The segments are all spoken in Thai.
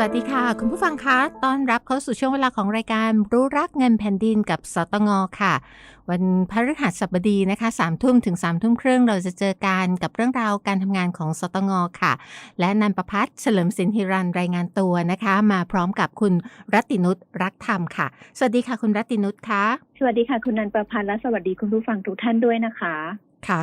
วัสดีค่ะ คุณผู้ฟังคะต้อนรับเข้าสู่ช่วงเวลาของรายการรู้รักเงินแผ่นดินกับสตงค่ะ วันพฤหัสบดีนะคะสามทุ่มถึงสามทุ่มครึ่งเราจะเจอกันกับเรื่องราวการทำงานของสตงค่ะ และนันประพัฒน์เฉลิมสินฮิรันรายงานตัวนะคะ มาพร้อมกับคุณรัตินุชรักธรรมค่ะ สวัสดีค่ะ คุณรัตตินุชค่ะสวัสดีค่ะ คุณนันประพันธ์และสวัสดีคุณผู้ฟังทุกท่านด้วยนะคะ ค่ะ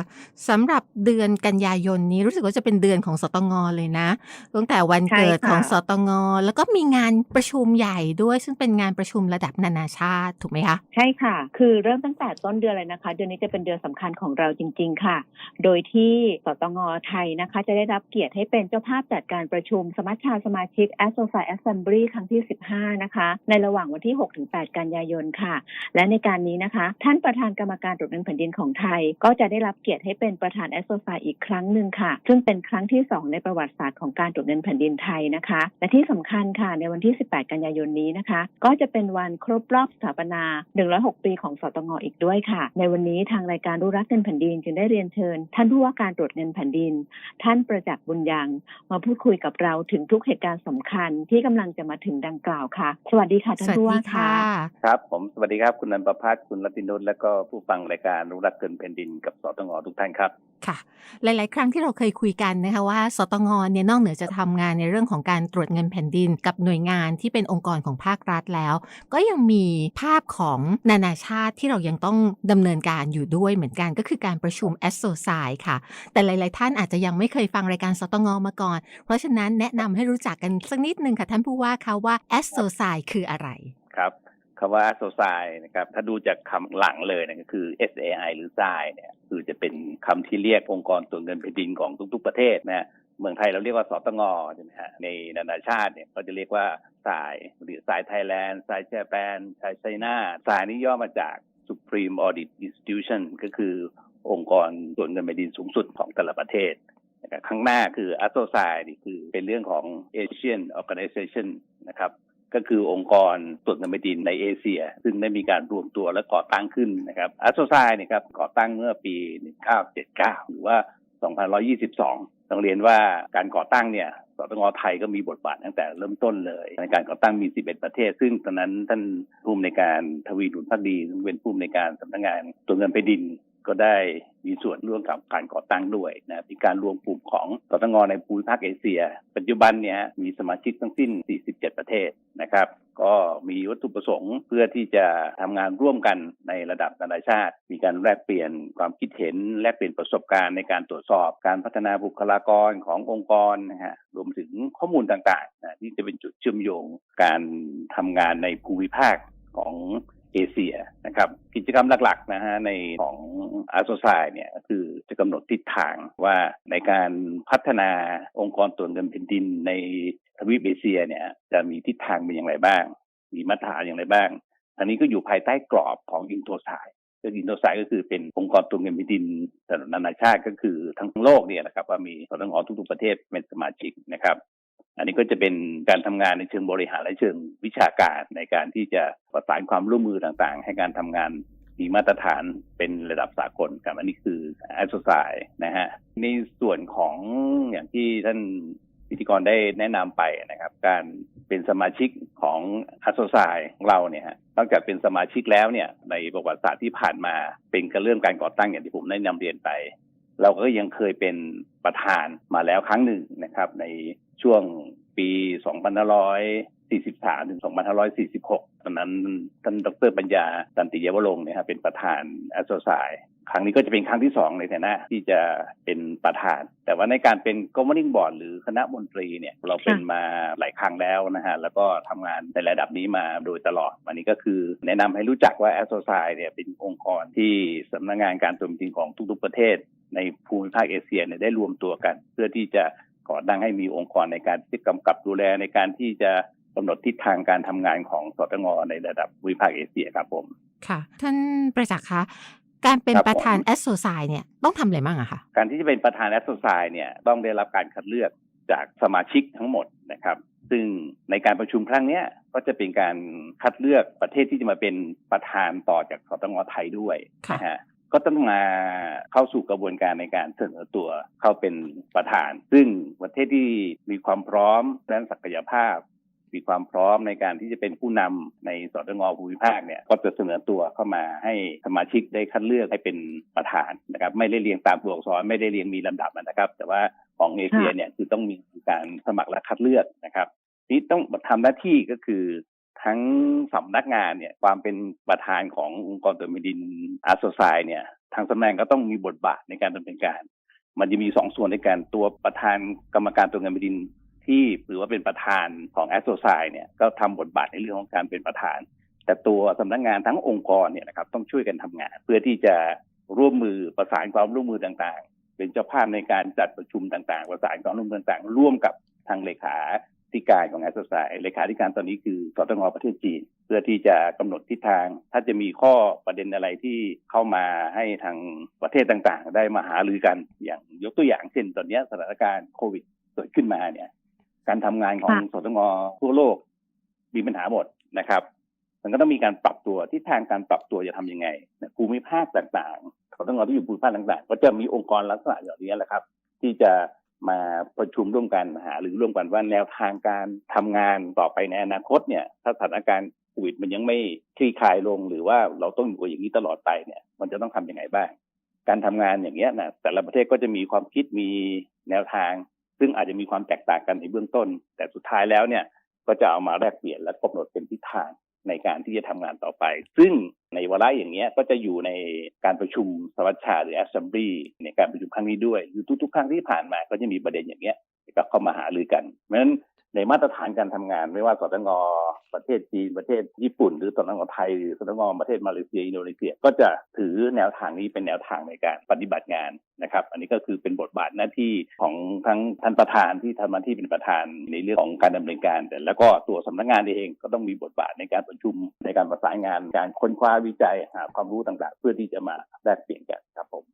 สำหรับเดือนกันยายนนี้รู้สึกว่าจะเป็นเดือนของสตงเลยนะ ตั้งแต่วันเกิดใช่ค่ะของสตงแล้วก็มีงานประชุมใหญ่ด้วย ซึ่งเป็นงานประชุมระดับนานาชาติถูกไหมคะ ใช่ค่ะ คือเริ่มตั้งแต่ต้นเดือนเลยนะคะ เดือนนี้จะเป็นเดือนสำคัญของเราจริง ๆ ค่ะ โดยที่สตงไทยนะคะ จะได้รับเกียรติให้เป็นเจ้าภาพจัดการประชุม สมัชชาสมาชิก a s s o c i a Assembly ครั้งที่ 15 นะคะ ในระหว่างวันที่ 6-8 กันยายนค่ะ และในการนี้นะคะ ท่านประธานกรรมการตรวจเงินแผ่นดินของไทย ก็จะได้รับเกียรติให้เป็นประธาน a s s o c i อีกครั้งหนึ่งค่ะ ซึ่งเป็นครั้งที่ 2 ในประวัติศาสตร์ของการตรวจเงินแผ่นดินไทยนะคะ และที่สำคัญค่ะ ในวันที่ 18 กันยายนนี้นะคะ ก็จะเป็นวันครบรอบสถาปนา 106 ปีของสตงอีกด้วยค่ะ ในวันนี้ทางรายการรู้รักเงินแผ่นดินจึงได้เรียนเชิญ ท่านผู้ว่าการตรวจเงินแผ่นดิน ท่านประจักษ์บุญยังมาพูดคุยกับเราถึงทุกเหตุการณ์สำคัญที่กำลังจะมาถึงดังกล่าวค่ะ สวัสดีค่ะท่านผู้ว่าค่ะครับผมสวัสดีครับคุณนันประพัฒน์คุณรัตินุชและก็ผู้ฟังรายการรู้รักเกินแผ่นดินกับสตงทุกท่านครับค่ะ หลาย ๆ ครั้งที่เราเคยคุยกันนะคะว่า สตงเนี่ยนอกเหนือจะทำงานในเรื่องของการตรวจเงินแผ่นดิน กับหน่วยงานที่เป็นองค์กรของภาครัฐแล้ว ก็ยังมีภาพของนานาชาติที่เรายังต้องดำเนินการอยู่ด้วยเหมือนกันก็คือการประชุม a s s o c i ค่ะ แต่หลาย ๆ ท่านอาจจะยังไม่เคยฟังรายการสตงมาก่อน เพราะฉะนั้นแนะนำให้รู้จักกันสักนิดนึงค่ะท่านผู้ว่าคะว่า a s s o c i คืออะไรครับ คำว่าโซซนะครับ ถ้าดูจากคำหลังเลยนะก็คือ SAI หรือ SAI เนี่ยคือจะเป็นคำที่เรียกองค์กรตรวจเงินแผ่นดินของทุก ๆ ประเทศนะเมืองไทยเราเรียกว่าสตงใช่ไหมฮะในนานาชาติเนี่ยเขาจะเรียกว่าสายหรือสายไทยแลนด์สายเจแปนสายไชน่าสายนี้ย่อมาจาก Supreme Audit Institution ก็คือองค์กรตรวจเงินแผ่นดินสูงสุดของแต่ละประเทศนะครับข้างหน้าคืออั s โซไซนี่คือเป็นเรื่องของ Asian Organization นะครับ ก็คือองค์กรตรวจเงินแผ่นดินในเอเชีย ซึ่งได้มีการรวมตัวและก่อตั้งขึ้นนะครับอั s โซไซนี่ยครับก่อตั้งเมื่อปี 1979 หรือว่า 2122 ต้องเรียนว่าการก่อตั้งเนี่ยสตงไทยก็มีบทบาทตั้งแต่เริ่มต้นเลย ในการก่อตั้งมี 11 ประเทศ ซึ่งตอนนั้นท่านผู้อำนการทวีดุลพักดีซึ่งเป็นผู้อำนการสำนักงานตรวจเงินแผ่นดิน ก็ได้มีส่วนร่วมกับการก่อตั้งด้วยนะมีการรวมกลุ่มของสตงในภูมิภาคเอเชีย ปัจจุบันเนี่ยมีสมาชิกทั้งสิ้น 47 ประเทศนะครับ ก็มีวัตถุประสงค์เพื่อที่จะทำงานร่วมกันในระดับนานาชาติ มีการแลกเปลี่ยนความคิดเห็นแลกเปลี่ยนประสบการณ์ในการตรวจสอบการพัฒนาบุคลากรขององค์กรนะฮะรวมถึงข้อมูลต่างๆนะที่จะเป็นจุดเชื่อมโยงการทำงานในภูมิภาคของ เอเชียนะครับกิจกรรมหลักๆนะฮะในของอาโซไซเนี่ยก็คือจะกำหนดทิศทางว่าในการพัฒนาองค์กรตรวจเงินแผ่นดินในทวีปเอเชียเนี่ยจะมีทิศทางเป็นอย่างไรบ้าง มีมาตรฐานอย่างไรบ้างอันนี้ก็อยู่ภายใต้กรอบของอินโทไซซึ่งอินโทรไซก็คือเป็นองค์กรตรวจเงินแผ่นดินแต่นานาชาติก็คือทั้งโลกเนี่ยนะครับว่ามีสตงทุกๆประเทศเป็นสมาชิกนะครับ อันนี้ก็จะเป็นการทำงานในเชิงบริหารและเชิงวิชาการในการที่จะประสานความร่วมมือต่างๆ ให้การทำงานมีมาตรฐานเป็นระดับสากลครับอันนี้คือแอสโซไซนะฮะในส่วนของอย่างที่ท่านพิธีกรได้แนะนำไปนะครับ การเป็นสมาชิกของอัสโซไซของเราเนี่ยฮะนอกจากเป็นสมาชิกแล้วเนี่ยในประวัติศาสตร์ที่ผ่านมาเป็นการเริ่มการก่อตั้งอย่างที่ผมได้นำเรียนไป เราก็ยังเคยเป็นประธานมาแล้วครั้งหนึ่งนะครับ ใน ช่วงปี 2543 ถึง 2546 ตอนนั้นท่านดรปัญญาตันติยวรงค์เนี่ยครับเป็นประธานแอสโซไซครั้งนี้ก็จะเป็นครั้งที่สองในฐานะที่จะเป็นประธาน แต่ว่าในการเป็น governing board หรือคณะมนตรีเนี่ยเราเป็นมาหลายครั้งแล้วนะฮะ แล้วก็ทำงานในระดับนี้มาโดยตลอด วันนี้ก็คือแนะนำให้รู้จักว่าแอสโซไซเนี่ยเป็นองค์กรที่สำนักงานการตรวจจริงของทุกๆประเทศในภูมิภาคเอเชียเนี่ยได้รวมตัวกัน เพื่อที่จะ ก่อตั้งให้มีองค์กรในการที่กำกับดูแลในการที่จะกำหนดทิศทางการทำงานของสตงในระดับภูมิภาคเอเชียครับผมค่ะ ท่านประจักษ์คะการเป็นครับประธานผมแอสโซไซเนี่ยต้องทำอะไรบ้างอะคะการที่จะเป็นประธานแอสโซไซเนี่ยต้องได้รับการคัดเลือกจากสมาชิกทั้งหมดนะครับ ซึ่งในการประชุมครั้งเนี้ยก็จะเป็นการคัดเลือกประเทศที่จะมาเป็นประธานต่อจากสตงไทยด้วยค่ะนะฮะ ก็ต้องมาเข้าสู่กระบวนการในการเสนอตัวเข้าเป็นประธาน ซึ่งประเทศที่มีความพร้อมด้านศักยภาพ มีความพร้อมในการที่จะเป็นผู้นำในสตงภูมิภาคเนี่ยก็จะเสนอตัวเข้ามาให้สมาชิกได้คัดเลือกให้เป็นประธานนะครับ ไม่ได้เรียงตามตัวอักษรไม่ได้เรียงมีลำดับนะครับ แต่ว่าของเอเชียเนี่ยคือต้องมีการสมัครและคัดเลือกนะครับนี่ต้องทำหน้าที่ก็คือ ทั้งสำนักงานเนี่ยความเป็นประธานขององค์กรตัวแผ่นดินอาโซไซเนี่ยทางสำนักงานก็ต้องมีบทบาทในการดำเนินการ มันจะมีสองส่วนในการตัวประธานกรรมการตัวเงินแผ่นดินที่หรือว่าเป็นประธานของแอสโซไซเนี่ยก็ทำบทบาทในเรื่องของการเป็นประธาน แต่ตัวสำนักงานทั้งองค์กรเนี่ยนะครับต้องช่วยกันทำงาน เพื่อที่จะร่วมมือประสานความร่วมมือต่างๆ เป็นเจ้าภาพในการจัดประชุมต่างๆ ประสานความร่วมมือต่างๆ ร่วมกับทางเลขา ธิการของแอสโซไซเลขาธิการตอนนี้คือสตงประเทศจีน เพื่อที่จะกำหนดทิศทาง ถ้าจะมีข้อประเด็นอะไรที่เข้ามาให้ทางประเทศต่างๆ ได้มาหารือกันอย่างยกตัวอย่างเช่นตอนเนี้ยสถานการณ์โควิดเกิดขึ้นมาเนี่ย การทำงานของค่ะสตงทั่วโลกมีปัญหาหมดนะครับ มันก็ต้องมีการปรับตัวที่ทางการปรับตัวจะทำยังไงนะภูมิภาคต่างๆสตงที่อยู่ภูมิภาคต่างๆ ก็จะมีองค์กรลักษณะอย่างนี้แหละครับ ที่จะ มาประชุมร่วมกันหาหรือร่วมกันว่าแนวทางการทำงานต่อไปในอนาคตเนี่ยถ้าสถานการณ์โควิดมันยังไม่คลี่คลายลงหรือว่าเราต้องอยู่อย่างนี้ตลอดไปเนี่ย มันจะต้องทำยังไงบ้าง การทำงานอย่างเงี้ยนะแต่ละประเทศก็จะมีความคิดมีแนวทาง ซึ่งอาจจะมีความแตกต่างกันในเบื้องต้น แต่สุดท้ายแล้วเนี่ยก็จะเอามาแลกเปลี่ยนและกำหนดเป็นทิศทาง ในการที่จะทำงานต่อไป ซึ่งในวาระอย่างเงี้ยก็จะอยู่ในการประชุมสมัชชาหรือ assembly ในการประชุมครั้งนี้ด้วย ทุกๆ ครั้งที่ผ่านมาก็จะมีประเด็นอย่างเงี้ยก็เข้ามาหารือกันเพราะฉะนั้น ในมาตรฐานการทำงาน ไม่ว่าสตงประเทศจีนประเทศญี่ปุ่น หรือสตงไทยหรือสตงประเทศมาเลเซียอินโดนีเซีย ก็จะถือแนวทางนี้เป็นแนวทางในการปฏิบัติงานนะครับ อันนี้ก็คือเป็นบทบาทหน้าที่ของทั้งท่านประธานที่ทำหน้าที่เป็นประธานในเรื่องของการดำเนินการแต่แล้วก็ตัวสำนักงานเองก็ต้องมีบทบาทในการประชุมในการประสานงานการค้นคว้าวิจัยหาความรู้ต่างๆ เพื่อที่จะมาแลกเปลี่ยนกันครับผม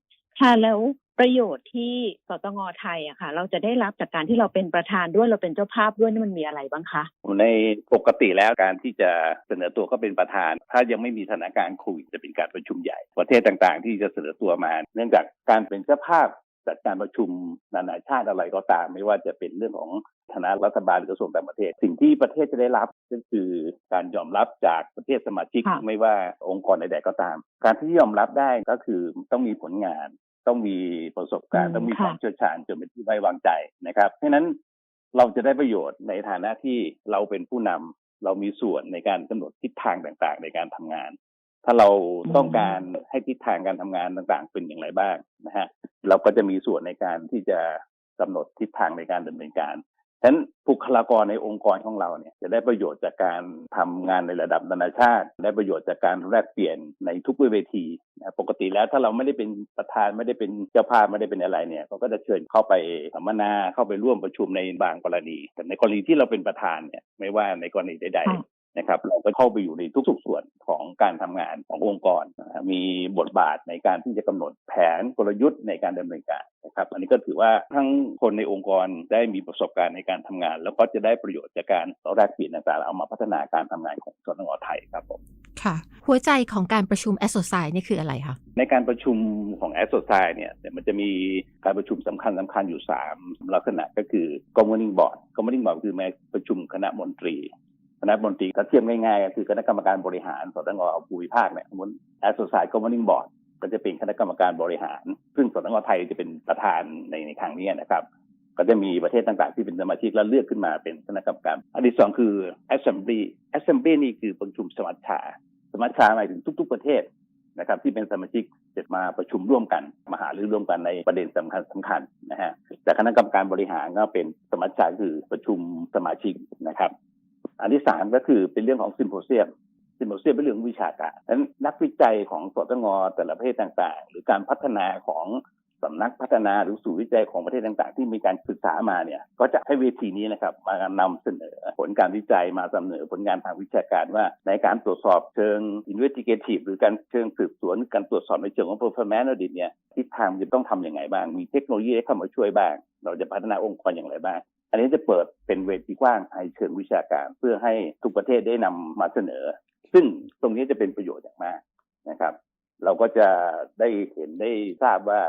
ค่ะแล้ว ประโยชน์ที่สตงไทยอะค่ะ เราจะได้รับจากการที่เราเป็นประธานด้วยเราเป็นเจ้าภาพด้วยนี่มันมีอะไรบ้างคะในปกติแล้วการที่จะเสนอตัวก็เป็นประธาน ถ้ายังไม่มีสถานการณ์โควิดจะเป็นการประชุมใหญ่ ประเทศต่างๆ ที่จะเสนอตัวมา เนื่องจากการเป็นเจ้าภาพจัดการประชุมนานาชาติอะไรก็ตาม ไม่ว่าจะเป็นเรื่องของคณะรัฐบาลหรือกระทรวงต่างประเทศ สิ่งที่ประเทศจะได้รับก็คือการยอมรับจากประเทศสมาชิกค่ะไม่ว่าองค์กรใดๆก็ตาม การที่ยอมรับได้ก็คือต้องมีผลงาน ต้องมีประสบการณ์ต้องมีความเชี่ยวชาญจนเป็นที่ไว้วางใจนะครับเพราะฉะนั้นเราจะได้ประโยชน์ในฐานะที่เราเป็นผู้นำเรามีส่วนในการกำหนดทิศทางต่างๆ ในการทำงาน ถ้าเราต้องการให้ทิศทางการทำงานต่างๆ เป็นอย่างไรบ้างนะฮะเราก็จะมีส่วนในการที่จะกำหนดทิศทางในการดำเนินการ ฉะนั้นบุคลากรในองค์กรของเราเนี่ยจะได้ประโยชน์จากการทำงานในระดับนานาชาติ ได้ประโยชน์จากการแลกเปลี่ยนในทุกเวทีนะปกติแล้วถ้าเราไม่ได้เป็นประธานไม่ได้เป็นเจ้าภาพไม่ได้เป็นอะไรเนี่ยเขาก็จะเชิญเข้าไปสัมมนาเข้าไปร่วมประชุมในบางกรณี แต่ในกรณีที่เราเป็นประธานเนี่ยไม่ว่าในกรณีใดๆ นะครับเราก็เข้าไปอยู่ในทุกๆส่วนของการทำงานขององค์กรนะฮะมีบทบาทในการที่จะกำหนดแผนกลยุทธ์ในการดำเนินการนะครับอันนี้ก็ถือว่าทั้งคนในองค์กรได้มีประสบการณ์ในการทำงาน แล้วก็จะได้ประโยชน์จากการแลกเปลี่ยนต่างๆเอามาพัฒนาการทำงานของสตงไทยครับผมค่ะหัวใจของการประชุมแอสโซไซนี่คืออะไรคะในการประชุมของแอสโซไซเนี่ยมันจะมีการประชุมสำคัญสำคัญอยู่ 3 ลักษณะก็คือ governing board governing board คือมาประชุมคณะมนตรีค ณะมนตรีถ้าเทียบง่ายๆก็คือคณะกรรมการบริหารสตงภูมิภาคเนี่ยสมมติแอสโซไซ governing board ก็จะเป็นคณะกรรมการบริหาร ซึ่งสตงไทยจะเป็นประธานในในครั้งนี้นะครับ ก็จะมีประเทศต่างๆที่เป็นสมาชิกแล้วเลือกขึ้นมาเป็นคณะกรรมการ อันที่สองคือ assembly assembly นี่คือประชุมสมัชชา สมัชชาหมายถึงทุก ๆ ประเทศนะครับที่เป็นสมาชิกจะมาประชุมร่วมกันมาหารือร่วมกันในประเด็นสำคัญสำคัญนะฮะแต่คณะกรรมการบริหารก็เป็นสมัชชาคือประชุมสมาชิกนะครับ อันที่สามก็คือเป็นเรื่องของซิมโพเซียมซิมโพเซียมเป็นเรื่องวิชาการดังนั้นนักวิจัยของสตงแต่ละประเทศต่างๆ หรือการพัฒนาของสำนักพัฒนาหรือศูนย์วิจัยของประเทศต่างๆ ที่มีการศึกษามาเนี่ย ก็จะให้เวทีนี้นะครับ มานำเสนอผลการวิจัยมาเสนอผลงานทางวิชาการว่า ในการตรวจสอบเชิง investigative หรือการเชิงสืบสวน การตรวจสอบในเชิงของ performance audit เนี่ยทิศทางจะต้องทำอย่างไรบ้าง มีเทคโนโลยีเข้ามาช่วยบ้าง เราจะพัฒนาองค์กรอย่างไรบ้าง อันนี้จะเปิดเป็นเวทีกว้างในเชิงวิชาการเพื่อให้ทุกประเทศได้นำมาเสนอ ซึ่งตรงนี้จะเป็นประโยชน์อย่างมากนะครับ เราก็จะได้เห็นได้ทราบว่า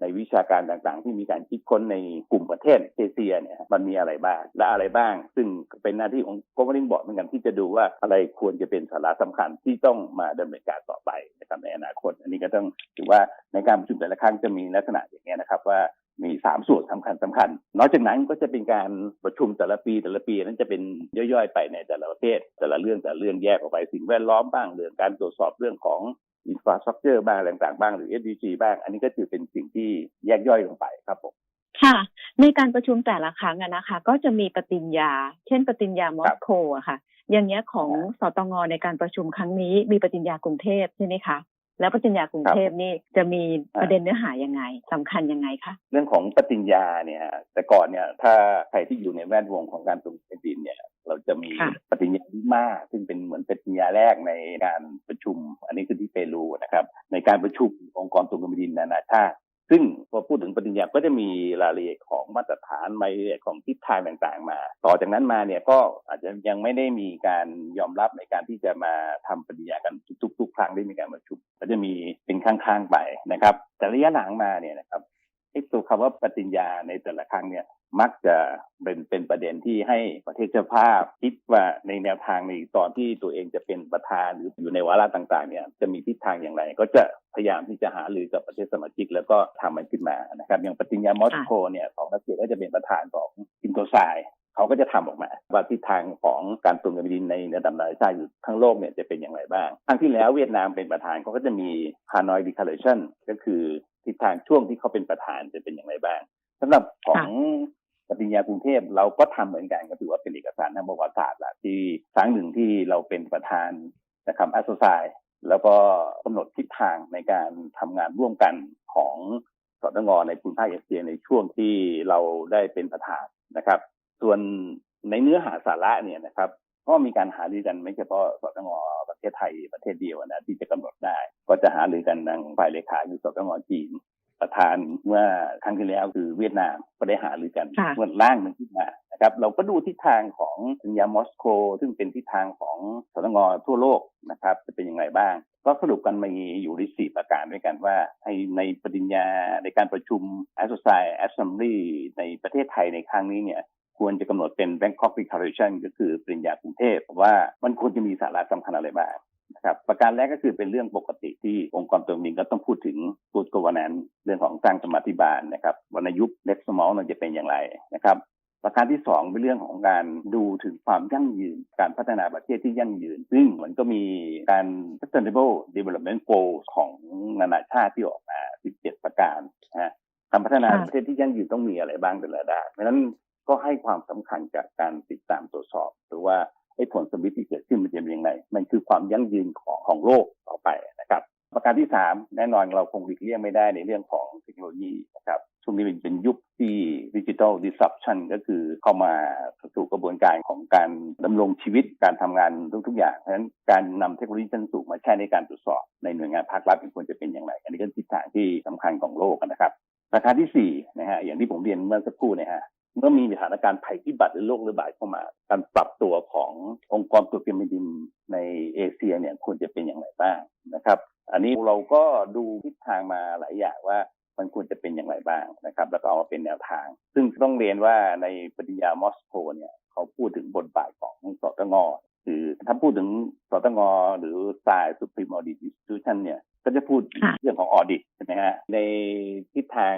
ในวิชาการต่างๆ ที่มีการคิดค้นในกลุ่มประเทศเอเชียเนี่ยมันมีอะไรบ้างและอะไรบ้าง ซึ่งเป็นหน้าที่ของ governing board เหมือนกันที่จะดูว่าอะไรควรจะเป็นสาระสำคัญที่ต้องมาดำเนินการต่อไปนะครับในอนาคต อันนี้ก็ต้องถือว่าในการประชุมแต่ละครั้งจะมีลักษณะอย่างนี้นะครับว่า มีสามส่วนสำคัญสำคัญ นอกจากนั้นก็จะเป็นการประชุมแต่ละปีแต่ละปีนั้นจะเป็นย่อยๆไปในแต่ละประเทศแต่ละเรื่องแต่ละเรื่องแยกออกไปสิ่งแวดล้อมบ้างเรื่องการตรวจสอบเรื่องของอินฟราสตรักเจอร์บ้างอะไรต่างๆบ้างหรือ SDG บ้าง อันนี้ก็ถือเป็นสิ่งที่แยกย่อยลงไปครับผมค่ะ ในการประชุมแต่ละครั้งอะนะคะ ก็จะมีปฏิญญา เช่น ปฏิญญามอสโกอะค่ะ อย่างเงี้ยของสตงในการประชุมครั้งนี้มีปฏิญญากรุงเทพใช่ไหมคะ แล้วปฏิญญากรุงเทพนี่จะมีประเด็นเนื้อหายังไงสำคัญยังไงคะเรื่องของปฏิญญาเนี่ยแต่ก่อนเนี่ยถ้าใครที่อยู่ในแวดวงของการตรงแผ่นดินเนี่ยเราจะมีค่ะปฏิญญาวิมาซึ่งเป็นเหมือนปฏิญญาแรกในการประชุม อันนี้คือที่เปรูนะครับ ในการประชุมองค์กรตรงแผ่นดินนานาชาติ ซึ่งพอพูดถึงปฏิญญาก็จะมีรายละเอียดของมาตรฐานรายละเอียดของทิศทางต่างๆ มา ต่อจากนั้นมาเนี่ยก็อาจจะยังไม่ได้มีการยอมรับในการที่จะมาทำปฏิญญากันทุกๆครั้งได้มีการประชุมก็จะมีเป็นข้างๆไปนะครับ แต่ระยะหลังมาเนี่ยนะครับไอ้ตัวคำว่าปฏิญญาในแต่ละครั้งเนี่ย มักจะเป็นเป็นประเด็นที่ให้ประเทศเจ้าภาพ คิดว่าในแนวทางในตอนที่ตัวเองจะเป็นประธานหรืออยู่ในวาระต่างๆเนี่ยจะมีทิศทางอย่างไร ก็จะพยายามที่จะหาหรือกับประเทศสมาชิก แล้วก็ทำมันขึ้นมานะครับอย่างปฏิญญามอสโกเนี่ยของรัสเซียก็จะเป็นประธานของอินโตไซด์เขาก็จะทำออกมา ว่าทิศทางของการตรวจเงินดินในระดับนานาชาติอยู่ทั้งโลกเนี่ยจะเป็นอย่างไรบ้างครั้งที่แล้วเวียดนามเป็นประธานเขาก็จะมีฮานอยดีคาร์เรชันก็คือทิศทางช่วงที่เขาเป็นประธานจะเป็นอย่างไรบ้างสำหรับของ ปฏิญญากรุงเทพเราก็ทำเหมือนกันก็ถือว่าเป็นเอกสารทางประวัติศาสตร์ละที่ครั้งหนึ่งที่เราเป็นประธานนะครับแอสโซไซแล้วก็กำหนดทิศทางในการทำงานร่วมกันของสตงในภูมิภาคเอเชียในช่วงที่เราได้เป็นประธานนะครับ ส่วนในเนื้อหาสาระเนี่ยนะครับ ก็มีการหารือกันไม่เฉพาะสตงประเทศไทยประเทศเดียวนะที่จะกำหนดได้ ก็จะหารือกันทางฝ่ายเลขาคือสตงจีน ประธานเมื่อครั้งที่แล้วคือเวียดนามก็ได้หารือกันค่ะเมื่อร่างมันขึ้นมานะครับเราก็ดูทิศทางของสัญญามอสโก ซึ่งเป็นทิศทางของสตงทั่วโลกนะครับจะเป็นยังไงบ้าง ก็สรุปกันมาอยู่ในสี่ประการด้วยกันว่าในในปฏิญญาในการประชุม a s s o c i e Assembly ในประเทศไทยในครั้งนี้เนี่ยควรจะกำหนดเป็น Bangkok Declaration ก็คือปริญญากรุงเทพว่ามันควรจะมีสาระสำคัญอะไรบ้าง นะครับประการแรกก็คือเป็นเรื่องปกติที่องค์กรตัวนี้ก็ต้องพูดถึง Good Governance เรื่องของสร้างสมรรธิบาลนะครับวรรณยุกต์เล็กสมอลมันจะเป็นอย่างไรนะครับประการที่สองเป็นเรื่องของการดูถึงความยั่งยืน การพัฒนาประเทศที่ยั่งยืน ซึ่งมันก็มีการ sustainable development goals ของนานาชาติที่ออกมา 17 ประการนะฮะการพัฒนาค่ะประเทศที่ยั่งยืนต้องมีอะไรบ้างแต่ละด้านเพราะฉะนั้นก็ให้ความสำคัญกับการติดตามตรวจสอบ หรือว่า ไอ้ผลสมมติที่เกิดขึ้นมันจะเป็นยังไง มันคือความยั่งยืนของของโลกต่อไปนะครับ ประการที่สามแน่นอนเราคงหลีกเลี่ยงไม่ได้ในเรื่องของเทคโนโลยีนะครับช่วงนี้เป็นยุคที่ดิจิทัลดิส r u p ชันก็คือเข้ามาสู่กระบวนการของการดำรงชีวิตการทำงานทุกๆอย่างเพราะฉะนั้นการนำเทคโนโลยีชั้นสูงมาใช้ในการตรวจสอบในหน่วยงานภาครัฐควรจะเป็นอย่างไร อันนี้ก็ทิศทางที่สำคัญของโลกนะครับประการที่สี่นะฮะอย่างที่ผมเรียนเมื่อสักครู่เนะฮะ เมื่อมีสถานการณ์ภัยพิบัติหรือโรคระบาดเข้ามา การปรับตัวขององค์กรตัวเพียงแผ่นดินในเอเชียเนี่ยควรจะเป็นอย่างไรบ้างนะครับ อันนี้เราก็ดูทิศทางมาหลายอย่างว่ามันควรจะเป็นอย่างไรบ้างนะครับ แล้วก็เอามาเป็นแนวทาง ซึ่งต้องเรียนว่าในปฏิญญามอสโกเนี่ยเขาพูดถึงบทบาทของสตงคือถ้าพูดถึงสตงหรือสายสุพรีมอดิตอินสติชันเนี่ย ก็จะพูดค่ะเรื่องของออดิตใช่ไหมฮะในทิศทาง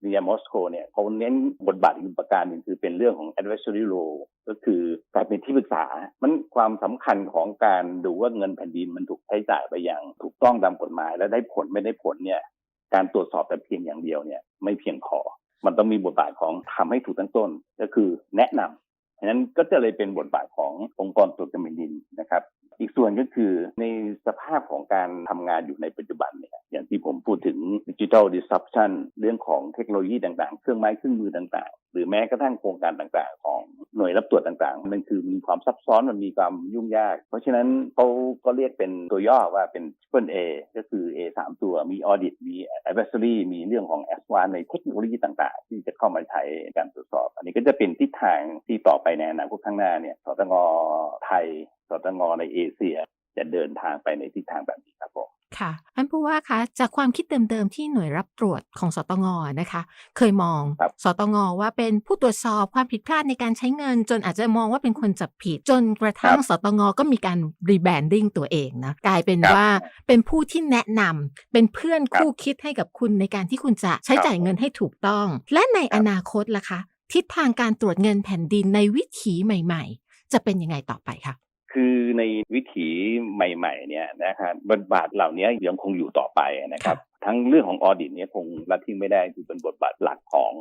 ปฏิญญามอสโกเนี่ยเขาเน้นบทบาทอีกประการหนึ่งคือเป็นเรื่องของ advisory role ก็คือการเป็นที่ปรึกษา มันความสำคัญของการดูว่าเงินแผ่นดินมันถูกใช้จ่ายไปอย่างถูกต้องตามกฎหมาย และได้ผลไม่ได้ผลเนี่ยการตรวจสอบแต่เพียงอย่างเดียวเนี่ยไม่เพียงพอมันต้องมีบทบาทของทำให้ถูกตั้งต้น ก็คือแนะนำ ฉะนั้นก็จะเลยเป็นบทบาทขององค์กรตรวจเงินแผ่นดินนะครับ อีกส่วนก็คือในสภาพของการทำงานอยู่ในปัจจุบันเนี่ยอย่างที่ผมพูดถึงดิจิทัลดิส r u p ชันเรื่องของเทคโนโลยีต่างๆ เครื่องไม้เครื่องมือต่างๆ หรือแม้กระทั่งโครงการต่างๆ ของหน่วยรับตรวจต่างๆ มันคือมีความซับซ้อนมันมีความยุ่งยาก เพราะฉะนั้นเขาก็เรียกเป็นตัวย่อว่าเป็น Triple A ก็คือ A สามตัวมี Audit มี Advisory มีเรื่องของ a d v a n c e ในเทคโนโลยีต่างๆ ที่จะเข้ามาใช้การตรวจสอบ อันนี้ก็จะเป็นทิศทางที่ต่อไปในอนาคตข้างหน้าเนี่ยสตงไทยสตงในเอเชีย จะเดินทางไปในทิศทางแบบนี้ครับผมค่ะท่านผู้ว่าคะจากความคิดเดิมๆที่หน่วยรับตรวจของสตงนะคะ เคยมองครับสตงว่าเป็นผู้ตรวจสอบความผิดพลาดในการใช้เงิน จนอาจจะมองว่าเป็นคนจับผิด จนกระทั่งสตงก็มีการรีแบรนดิ้งตัวเองนะกลายเป็นครับว่าเป็นผู้ที่แนะนำเป็นเพื่อนครับคู่คิดให้กับคุณในการที่คุณจะใช้ครับจ่ายเงินให้ถูกต้อง และในครับอนาคตล่ะคะ ทิศทางการตรวจเงินแผ่นดินในวิถีใหม่ ๆ จะเป็นยังไงต่อไปคะคือในวิถีใหม่ๆเนี่ยนะครับบทบาทเหล่านี้ยังคงอยู่ต่อไปนะครับ ทั้งเรื่องของออดิตเนี่ยคงละทิ้งไม่ได้คือเป็นบทบาทหลักของ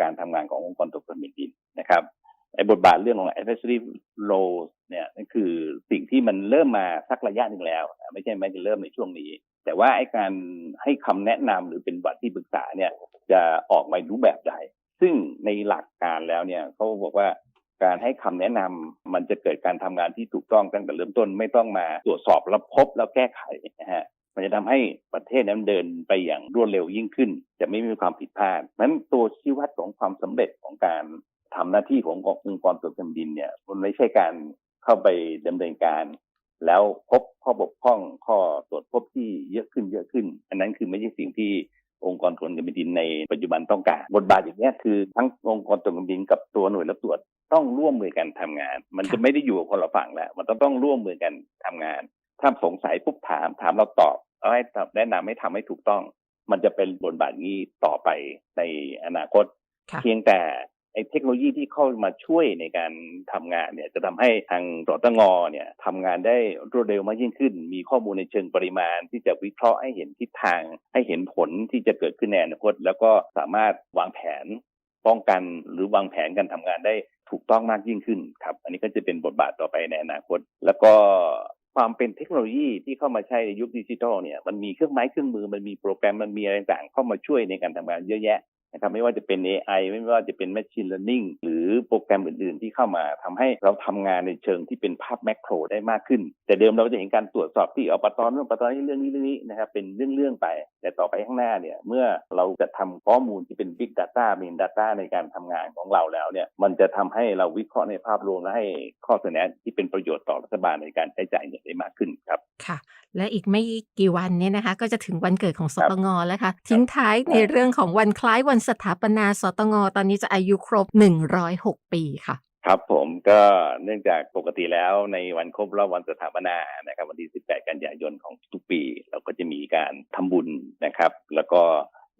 การทำงานขององค์กรตรวจเงินแผ่นดินนะครับไอ้บทบาทเรื่องของ advisory role เนี่ยนั่นคือสิ่งที่มันเริ่มมาสักระยะหนึ่งแล้วนะไม่ใช่ไม่จะเริ่มในช่วงนี้ แต่ว่าไอ้การให้คำแนะนำหรือเป็นบัตรที่ปรึกษาเนี่ยจะออกมารูปแบบใด ซึ่งในหลักการแล้วเนี่ยเขาบอกว่าการให้คำแนะนำมันจะเกิดการทำงานที่ถูกต้องตั้งแต่เริ่มต้นไม่ต้องมาตรวจสอบแล้วพบแล้วแก้ไขนะฮะมันจะทำให้ประเทศนั้นเดินไปอย่างรวดเร็วยิ่งขึ้น จะไม่มีความผิดพลาดนั้นตัวชี้วัดของความสำเร็จของการทำหน้าที่ขององค์กรตรวจแผ่นดินเนี่ยมันไม่ใช่การเข้าไปดำเนินการ แล้วพบข้อบกพร่องข้อตรวจพบที่เยอะขึ้นเยอะขึ้น อันนั้นคือไม่ใช่สิ่งที่ องค์กรตรวจเงินแผ่นดินในปัจจุบันต้องการบทบาทอย่างนี้ยคือทั้งองค์กรตรวจเงินแผ่นดินกับตัวหน่วยรับตรวจต้องร่วมมือกันทำงาน มันจะไม่ได้อยู่คนละฝั่งแล้ว มันต้องต้องร่วมมือกันทำงาน ถ้าสงสัยปุ๊บถามถามเราตอบเอาให้ตอบแนะนำให้ทำให้ถูกต้อง มันจะเป็นบทบาทนี้ต่อไปในอนาคตค่ะเพียงแต่ ไอ้เทคโนโลยีที่เข้ามาช่วยในการทำงานเนี่ยจะทำให้ทางสตงเนี่ยทำงานได้รวดเร็วมากยิ่งขึ้น มีข้อมูลในเชิงปริมาณ ที่จะวิเคราะห์ให้เห็นทิศทาง ให้เห็นผลที่จะเกิดขึ้นในอนาคตแล้วก็สามารถวางแผนป้องกันหรือวางแผนการทำงานได้ถูกต้องมากยิ่งขึ้นครับ อันนี้ก็จะเป็นบทบาทต่อไปในอนาคต แล้วก็ความเป็นเทคโนโลยีที่เข้ามาใช้ในยุคดิจิทัลเนี่ยมันมีเครื่องไม้เครื่องมือมันมีโปรแกรมมันมีอะไรต่างเข้ามาช่วยในการทำงานเยอะแยะ นะครับไม่ว่าจะเป็น AI ไม่ว่าจะเป็น Machine Learning หรือโปรแกรมอื่น ๆ ที่เข้ามาทำให้เราทำงานในเชิงที่เป็นภาพแมกโรได้มากขึ้น แต่เดิมเราจะเห็นการตรวจสอบที่เอาปตอนเรื่องปตอนนี้เรื่องนี้เรื่องนี้นะครับเป็นเรื่องๆไป แต่ต่อไปข้างหน้าเนี่ยเมื่อเราจะทำข้อมูลที่เป็น Big Data เป็น Data ในการทำงานของเราแล้วเนี่ยมันจะทำให้เราวิเคราะห์ในภาพรวมและให้ข้อเสนอที่เป็นประโยชน์ต่อรัฐบาลในการใช้จ่ายเงินได้มากขึ้นครับค่ะ และอีกไม่กี่วันเนี่ยนะคะก็จะถึงวันเกิดของสตงแล้วค่ะทิ้งท้ายในเรื่องของวันคล้ายวันสถาปนาสตงตอนนี้จะอายุครบ 106 ปีค่ะครับผมก็เนื่องจากปกติแล้วในวันครบรอบวันสถาปนานะครับวันที่ 18 กันยายนของทุกปี เราก็จะมีการทำบุญนะครับ แล้วก็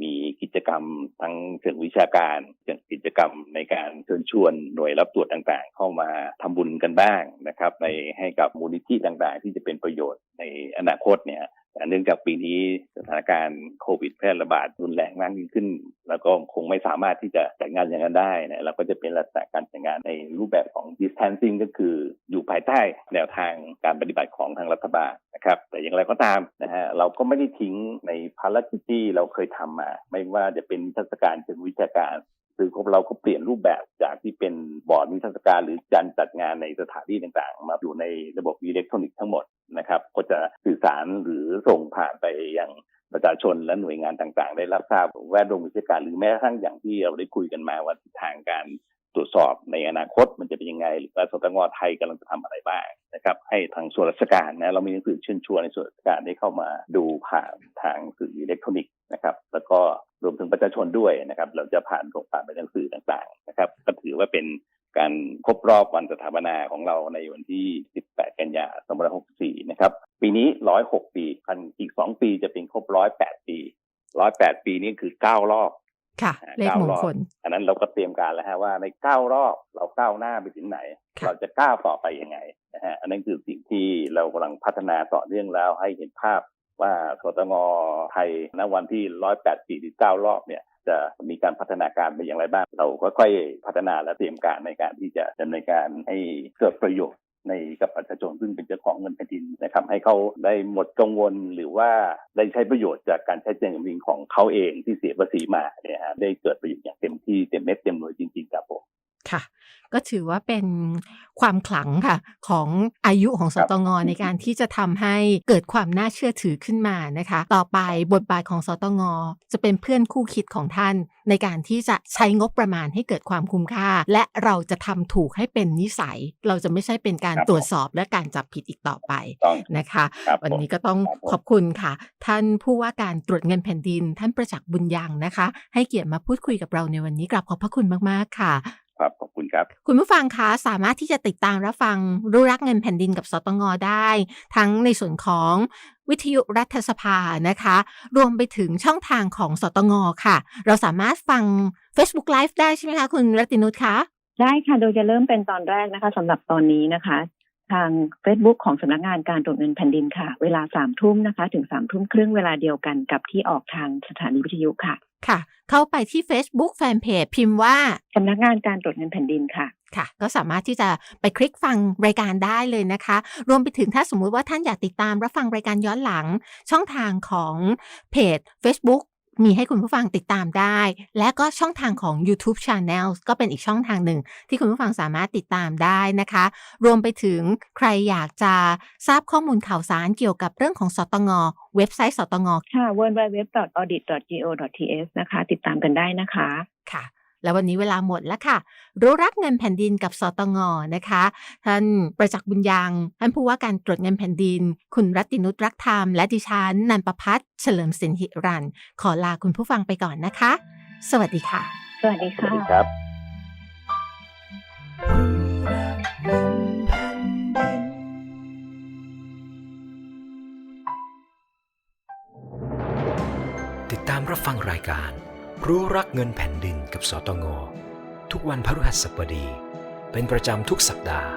มีกิจกรรมทั้งเชิงวิชาการเชิงกิจกรรมในการเชิญชวนหน่วยรับตรวจต่างๆ เข้ามาทำบุญกันบ้างนะครับ ในให้กับมูลนิธิต่างๆ ที่จะเป็นประโยชน์ในอนาคตเนี่ย เนื่องจากปีนี้สถานการณ์โควิดแพร่ระบาดรุนแรงมากยิ่งขึ้น แล้วก็คงไม่สามารถที่จะจัดงานอย่างนั้นได้นะเราก็จะเป็นลักษณะการจัดงานในรูปแบบของ distancing ก็คืออยู่ภายใต้แนวทางการปฏิบัติของทางรัฐบาลนะครับแต่อย่างไรก็ตามนะฮะเราก็ไม่ได้ทิ้งในภารกิจที่เราเคยทำมา ไม่ว่าจะเป็นนิทรรศการเชิงวิชาการ หรือของเราก็เปลี่ยนรูปแบบจากที่เป็นบอร์ดนิทรรศการหรือการจัดงานในสถานที่ต่างๆ มาอยู่ในระบบอิเล็กทรอนิกส์ทั้งหมดนะครับ ก็จะสื่อสารหรือส่งผ่านไปยังประชาชนและหน่วยงานต่างๆ ได้รับทราบแวดวงวิชาการหรือแม้กระทั่งอย่างที่เราได้คุยกันมาว่าทิศทางการตรวจสอบในอนาคตมันจะเป็นยังไง หรือว่าสตงไทยกำลังจะทำอะไรบ้างนะครับให้ทางส่วนราชการนะเรามีหนังสือเชิญชวนในส่วนราชการได้เข้ามาดูผ่านทางสื่ออิเล็กทรอนิกส์ นะครับ แล้วก็รวมถึงประชาชนด้วยนะครับ เราจะผ่านส่งผ่านไปทางสื่อต่างๆนะครับ ก็ถือว่าเป็นการครบรอบวันสถาปนาของเราในวันที่ 18 กันยายน 2564 นะครับ ปีนี้ 106 ปีพันอีก 2 ปีจะเป็นครบ 108 ปี 108 ปีนี้คือ 9 รอบ ค่ะ เลขมงคลอันนั้นเราก็เตรียมการแล้วฮะว่าใน 9 รอบเราก้าวหน้าไปถึงไหนค่ะเราจะก้าวต่อไปยังไงนะฮะ อันนั้นคือสิ่งที่เรากำลังพัฒนาต่อเนื่องแล้วให้เห็นภาพ ว่าสตงไทยณวันที่108ปีที่9รอบเนี่ยจะมีการพัฒนาการไปอย่างไรบ้าง เราค่อยๆพัฒนาและเตรียมการในการที่จะดำเนินการให้เกิดประโยชน์ในกับประชาชนซึ่งเป็นเจ้าของเงินแผ่นดินนะครับให้เขาได้หมดกังวลหรือว่าได้ใช้ประโยชน์จากการใช้เงินแผ่นดินของเขาเองที่เสียภาษีมาเนี่ยฮะได้เกิดประโยชน์อย่างเต็มที่เต็มเม็ดเต็มหน่วยจริงๆครับผม ค่ะ ก็ถือว่าเป็นความขลังค่ะ ของอายุของสครับตงในการที่จะทำให้เกิดความน่าเชื่อถือขึ้นมานะคะ ต่อไปบทบาทของสตงจะเป็นเพื่อนคู่คิดของท่าน ในการที่จะใช้งบประมาณให้เกิดความคุ้มค่า และเราจะทำถูกให้เป็นนิสัย เราจะไม่ใช่เป็นการครับตรวจสอบและการจับผิดอีกต่อไปต้องนะคะครับวันนี้ผมก็ต้องครับผมขอบคุณค่ะ ท่านผู้ว่าการตรวจเงินแผ่นดิน ท่านประจักษ์บุญยังนะคะ ให้เกียรติมาพูดคุยกับเราในวันนี้กราบขอบพระคุณมากๆค่ะ ครับขอบคุณครับ คุณผู้ฟังคะสามารถที่จะติดตามรับฟังรู้รักเงินแผ่นดินกับสตงได้ ทั้งในส่วนของวิทยุรัฐสภานะคะ รวมไปถึงช่องทางของสตงค่ะ เราสามารถฟัง Facebook Live ได้ใช่ไหมคะ คุณรัตินุชคะได้ค่ะโดยจะเริ่มเป็นตอนแรกนะคะสำหรับตอนนี้นะคะ ทาง Facebook ของสำนักงานการตรวจเงินแผ่นดินค่ะ เวลาสามทุ่มนะคะ ถึงสามทุ่มครึ่งเวลาเดียวกันกับที่ออกทางสถานีวิทยุค่ะค่ะ เข้าไปที่ Facebook Fanpage พิมพ์ว่าสำนักงานการตรวจเงินแผ่นดินค่ะค่ะ ก็สามารถที่จะไปคลิกฟังรายการได้เลยนะคะ รวมไปถึงถ้าสมมุติว่าท่านอยากติดตามรับฟังรายการย้อนหลัง ช่องทางของเพจ Facebook มีให้คุณผู้ฟังติดตามได้ และก็ช่องทางของ YouTube Channel ก็เป็นอีกช่องทางหนึ่ง ที่คุณผู้ฟังสามารถติดตามได้นะคะ รวมไปถึงใครอยากจะทราบข้อมูลข่าวสารเกี่ยวกับเรื่องของสตงเว็บไซต์สตงค่ะ www.audit.go.th นะคะ ติดตามกันได้นะคะค่ะ แล้ววันนี้เวลาหมดแล้วค่ะ รู้รักเงินแผ่นดินกับสตงนะคะ ท่านประจักษ์บุญยังท่านผู้ว่าการตรวจเงินแผ่นดิน คุณรัตตินุชรักธรรม และดิฉันนันประพัฒน์เฉลิมสินหิรัน ขอลาคุณผู้ฟังไปก่อนนะคะ สวัสดีค่ะ สวัสดีสวัค่ะสดีครับติดตามรับฟังรายการ รู้รักเงินแผ่นดินกับสตง ทุกวันพฤหัสบดี เป็นประจำทุกสัปดาห์